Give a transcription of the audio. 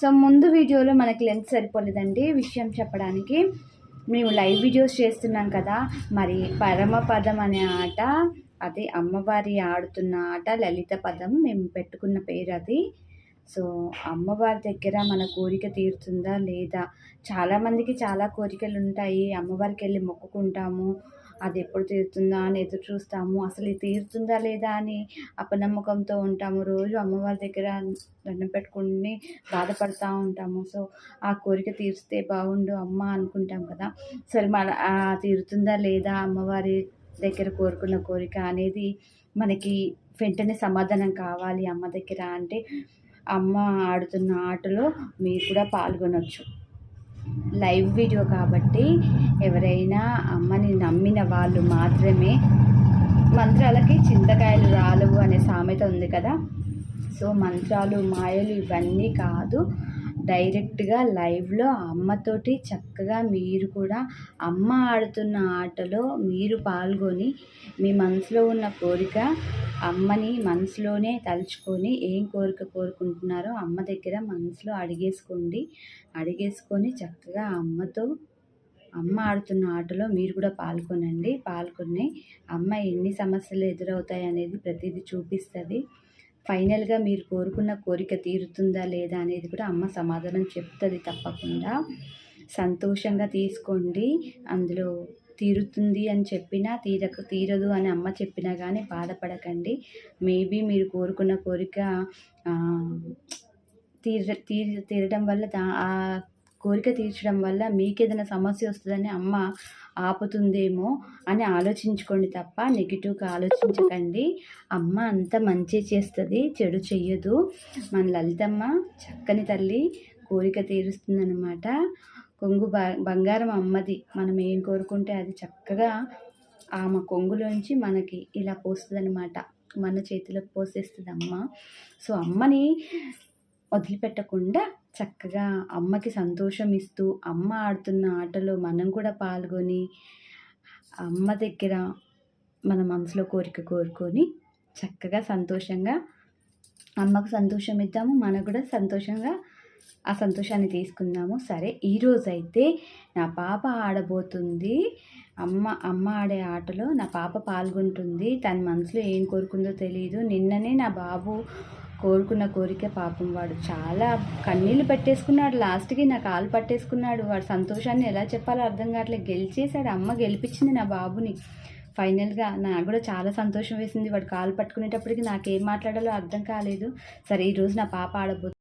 So ముందు వీడియోలో మనకి లెంత్ సరిపోలేదండి విషయం చెప్పడానికి. మేము లైవ్ వీడియోస్ చేస్తున్నాం కదా మరి పరమపదం అనే ఆట అది అమ్మవారి ఆడుతున్న ఆట లలిత పదం మేము పెట్టుకున్న పేరు అది. సో అమ్మవారి దగ్గర మన కోరిక తీరుతుందా లేదా? చాలామందికి చాలా కోరికలు ఉంటాయి. అమ్మవారికి వెళ్ళి మొక్కుకుంటాము. అది ఎప్పుడు తీరుతుందా అని ఎదురు చూస్తాము. అసలు ఇది తీరుతుందా లేదా అని అపనమ్మకంతో ఉంటాము. రోజు అమ్మవారి దగ్గర దండం పెట్టుకుని బాధపడుతూ ఉంటాము. సో ఆ కోరిక తీరిస్తే బాగుండు అమ్మ అనుకుంటాం కదా. సరే మన తీరుతుందా లేదా అమ్మవారి దగ్గర కోరుకున్న కోరిక అనేది మనకి వెంటనే సమాధానం కావాలి అమ్మ దగ్గర. అంటే అమ్మ ఆడుతున్న ఆటలో మీరు కూడా పాల్గొనవచ్చు లైవ్ వీడియో కాబట్టి ఎవరైనా అమ్మని నమ్మిన వాళ్ళు మాత్రమే మంత్రాలకి చింతకాయలు రాలవు అనే సామెత ఉంది కదా. సో మంత్రాలు మాయలు ఇవన్నీ కాదు. డైరెక్ట్గా లైవ్లో అమ్మతోటి చక్కగా మీరు కూడా అమ్మ ఆడుతున్న ఆటలో మీరు పాల్గొని మీ మనసులో ఉన్న కోరిక అమ్మని మనసులోనే తలుచుకొని ఏం కోరిక కోరుకుంటున్నారో అమ్మ దగ్గర మనసులో అడిగేసుకోండి. అడిగేసుకొని చక్కగా అమ్మతో అమ్మ ఆడుతున్న ఆటలో మీరు కూడా పాల్గొనండి. పాల్గొని అమ్మ ఎన్ని సమస్యలు ఎదురవుతాయి అనేది ప్రతిదీ చూపిస్తుంది. ఫైనల్గా మీరు కోరుకున్న కోరిక తీరుతుందా లేదా అనేది కూడా అమ్మ సమాధానం చెప్తుంది తప్పకుండా. సంతోషంగా తీసుకోండి. అందులో తీరుతుంది అని చెప్పినా తీరక తీరదు అని అమ్మ చెప్పినా కానీ బాధపడకండి. మేబీ మీరు కోరుకున్న కోరిక తీర తీర తీరడం వల్ల దా ఆ కోరిక తీర్చడం వల్ల మీకు ఏదైనా సమస్య వస్తుందని అమ్మ ఆపుతుందేమో అని ఆలోచించుకోండి తప్ప నెగిటివ్గా ఆలోచించకండి. అమ్మ అంత మంచి చేస్తుంది చెడు చెయ్యదు. మన లలితమ్మ చక్కని తల్లి కోరిక తీరుస్తుందన్నమాట. కొంగు బంగారం అమ్మది. మనం ఏం కోరుకుంటే అది చక్కగా ఆమె కొంగులోంచి మనకి ఇలా పోస్తుంది అనమాట మన చేతిలోకి పోసేస్తుంది అమ్మ సో అమ్మని వదిలిపెట్టకుండా చక్కగా అమ్మకి సంతోషం ఇస్తూ అమ్మ ఆడుతున్న ఆటలో మనం కూడా పాల్గొని అమ్మ దగ్గర మన మనసులో కోరిక కోరుకొని చక్కగా సంతోషంగా అమ్మకు సంతోషం ఇద్దాము మనకు కూడా సంతోషంగా ఆ సంతోషాన్ని తీసుకుందాము. సరే ఈరోజు అయితే నా పాప ఆడబోతుంది. అమ్మ అమ్మ ఆడే ఆటలో నా పాప పాల్గొంటుంది. తన మనసులో ఏం కోరుకుందో తెలియదు నిన్ననే నా బాబు కోరుకున్న కోరిక పాపం. వాడు చాలా కన్నీళ్ళు పెట్టేసుకున్నాడు. లాస్ట్కి నా కాలు పట్టేసుకున్నాడు. వాడు సంతోషాన్ని ఎలా చెప్పాలో అర్థం కావట్లేదు. గెలిచేశాడు. అమ్మ గెలిపించింది నా బాబుని. ఫైనల్గా నాకు కూడా చాలా సంతోషం వేసింది. వాడు కాలు పట్టుకునేటప్పటికి నాకేం మాట్లాడాలో అర్థం కాలేదు. సరే ఈరోజు నా పాప ఆడబోతుంది